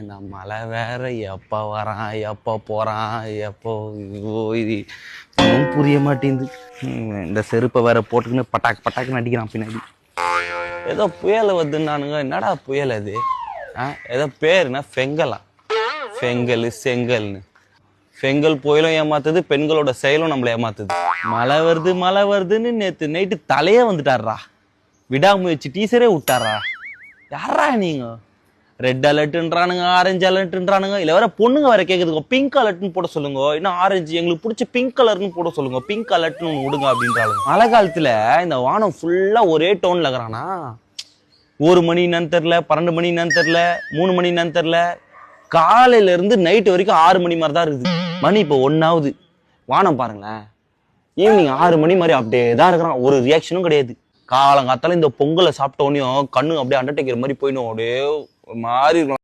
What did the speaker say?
இந்த மழை வேற எப்போ வரான் எப்போ போகிறான் எப்போ ஐயோ இது ஒன்றும் புரிய மாட்டேங்குது. இந்த செருப்பை வேற போட்டுக்கின்னு பட்டாக்கு பட்டாக்குன்னு அடிக்கிறான் பின்னாடி. ஏதோ புயல் வருதுன்னானுங்க. என்னடா புயல் அது? ஆ ஏதோ பேருனா ஃபெங்கலா ஃபெங்கல் செங்கல்னு. பெண்கள் புயலும் ஏமாத்துது பெண்களோட செயலும் நம்மளை ஏமாத்துது. மழை வருது மழை வருதுன்னு நேற்று நைட்டு தலையே வந்துட்டாரா விடாமுயற்சி டீச்சரே விட்டாரா யாரா நீங்க? ரெட் அலர்ட்ன்றானுங்க ஆரஞ்சு அலர்ட்ன்றானுங்க இல்லை வேற பொண்ணுங்க வேற கேட்குதுங்க பிங்க் அலர்ட்னு போட சொல்லுங்க. இன்னும் ஆரஞ்சு எங்களுக்கு பிடிச்ச பிங்க் கலர்னு போட சொல்லுங்க. பிங்க் அலர்ட்னு ஒன்று விடுங்க அப்படின்றாங்க மழை காலத்தில் இந்த வானம் ஃபுல்லாக ஒரே டோனில் இருக்கிறானா ஒரு மணி என்னன்னு தெரில பன்னெண்டு மணி என்னன்னு தெரில மூணு மணி என்னன்னு தெரில காலையிலேருந்து நைட்டு வரைக்கும் ஆறு மணி மாதிரி தான் இருக்குது. மணி இப்போ ஒன்றாவது வானம் பாருங்களேன். ஈவினிங் ஆறு மணி மாதிரி அப்படியே தான் இருக்கிறான். ஒரு ரியாக்ஷனும் கிடையாது. காலங்காத்தால இந்த பொங்கலை சாப்பிட்ட கண்ணு அப்படியே அண்டர்டேக்கர் மாதிரி போயிடும். அப்படியே ஒரு மாதிரி இருக்கும்.